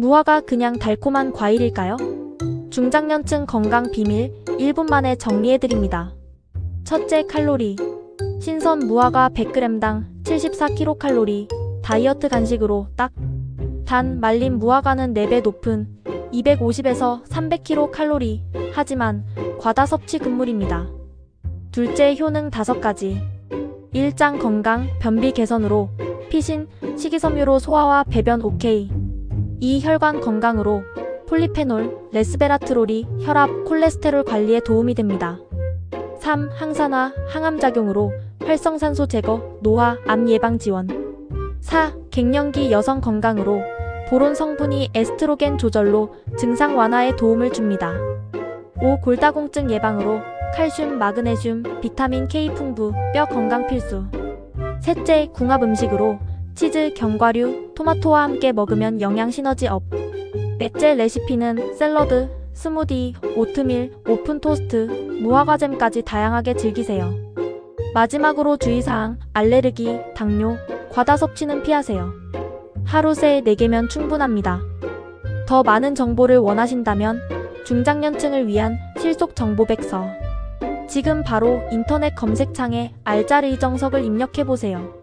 무화과 그냥 달콤한 과일일까요? 중장년층 건강 비밀 1분 만에 정리해드립니다. 첫째 칼로리. 신선 무화과 100g당 74kcal 다이어트 간식으로 딱. 단 말린 무화과는 4배 높은 250에서 300kcal 하지만 과다 섭취 금물입니다. 둘째 효능 5가지. 일장 건강, 변비 개선으로 피신, 식이섬유로 소화와 배변 오케 이. 이 혈관 건강으로 폴리페놀, 레스베라트롤이 혈압, 콜레스테롤 관리에 도움이 됩니다. 3. 항산화, 항암작용으로 활성산소 제거, 노화, 암 예방 지원. 4. 갱년기 여성 건강으로 보론 성분이 에스트로겐 조절로 증상 완화에 도움을 줍니다. 5. 골다공증 예방으로 칼슘, 마그네슘, 비타민 K 풍부, 뼈 건강 필수. 셋째, 궁합 음식으로 치즈, 견과류, 토마토와 함께 먹으면 영양 시너지 업. 넷째 레시피는 샐러드, 스무디, 오트밀, 오픈 토스트, 무화과잼까지 다양하게 즐기세요. 마지막으로 주의사항, 알레르기, 당뇨, 과다 섭취는 피하세요. 하루 새 4개면 충분합니다. 더 많은 정보를 원하신다면 중장년층을 위한 실속 정보백서. 지금 바로 인터넷 검색창에 알짜르 이 정석을 입력해보세요.